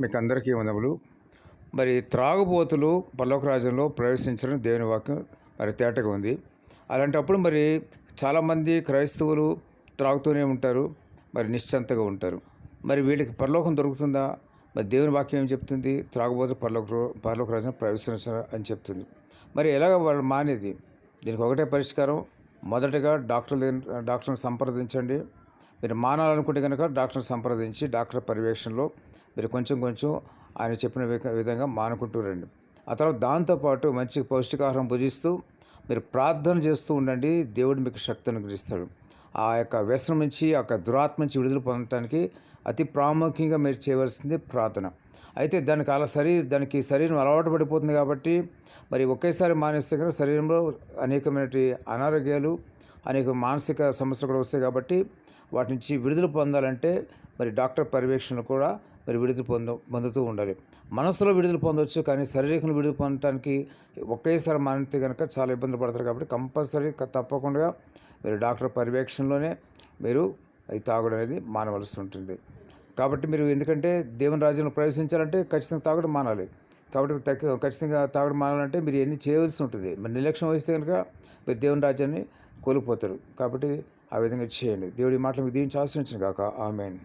మీకు అందరికీ వందములు. మరి త్రాగుబోతులు పల్లోక రాజ్యంలో ప్రవేశించడం దేవుని వాక్యం మరి తేటగా ఉంది. అలాంటప్పుడు మరి చాలామంది క్రైస్తవులు త్రాగుతూనే ఉంటారు మరి నిశ్చంతగా ఉంటారు. మరి వీళ్ళకి పరలోకం దొరుకుతుందా? మరి దేవుని వాక్యం ఏం చెప్తుంది? త్రాగుబోతు పరలోక పరలోక రాజ్యం ప్రవేశించడం అని చెప్తుంది. మరి ఎలాగ వాళ్ళు మానేది? దీనికి ఒకటే పరిష్కారం మొదటగా డాక్టర్ డాక్టర్ని సంప్రదించండి. మీరు మానాలనుకుంటే కనుక డాక్టర్ని సంప్రదించి డాక్టర్ పర్యవేక్షణలో మీరు కొంచెం కొంచెం ఆయన చెప్పిన విధంగా మానుకుంటూ రండి. ఆ తర్వాత దాంతోపాటు మంచి పౌష్టికాహారం భుజిస్తూ మీరు ప్రార్థన చేస్తూ ఉండండి. దేవుడు మీకు శక్తి అనుగ్రహిస్తాడు. ఆ యొక్క వ్యసనం నుంచి ఆ యొక్క దురాత్మ నుంచి విడుదల పొందడానికి అతి ప్రాముఖ్యంగా మీరు చేయవలసింది ప్రార్థన. అయితే దానికి అలా శరీరం దానికి శరీరం అలవాటు పడిపోతుంది కాబట్టి మరి ఒకేసారి మానేస్తే కనుక శరీరంలో అనేకమైన అనారోగ్యాలు అనేక మానసిక సమస్యలు కూడా వస్తాయి కాబట్టి వాటి నుంచి విడుదల పొందాలంటే మరి డాక్టర్ పర్యవేక్షణ కూడా మరి విడుదల పొంద పొందుతూ ఉండాలి. మనసులో విడుదల పొందవచ్చు కానీ శారీరకంగా విడుదల పొందడానికి ఒకేసారి మానితే కనుక చాలా ఇబ్బందులు పడతారు కాబట్టి కంపల్సరీ తప్పకుండా మీరు డాక్టర్ పర్యవేక్షణలోనే మీరు అది తాగడం అనేది మానవలసి ఉంటుంది. కాబట్టి మీరు ఎందుకంటే దేవుని రాజ్యంలో ప్రవేశించాలంటే ఖచ్చితంగా తాగడం మానాలి. కాబట్టి తగ్గ ఖచ్చితంగా తాగడం మానాలంటే మీరు ఎన్ని చేయవలసి ఉంటుంది? మరి నిర్లక్ష్యం వహిస్తే కనుక మీరు దేవుని రాజ్యాన్ని కోల్పోతారు. కాబట్టి ఆ విధంగా చేయండి. దేవుడి మాటలు మీకు దీవించి ఆశ్రయించిన కాక ఆమెన్.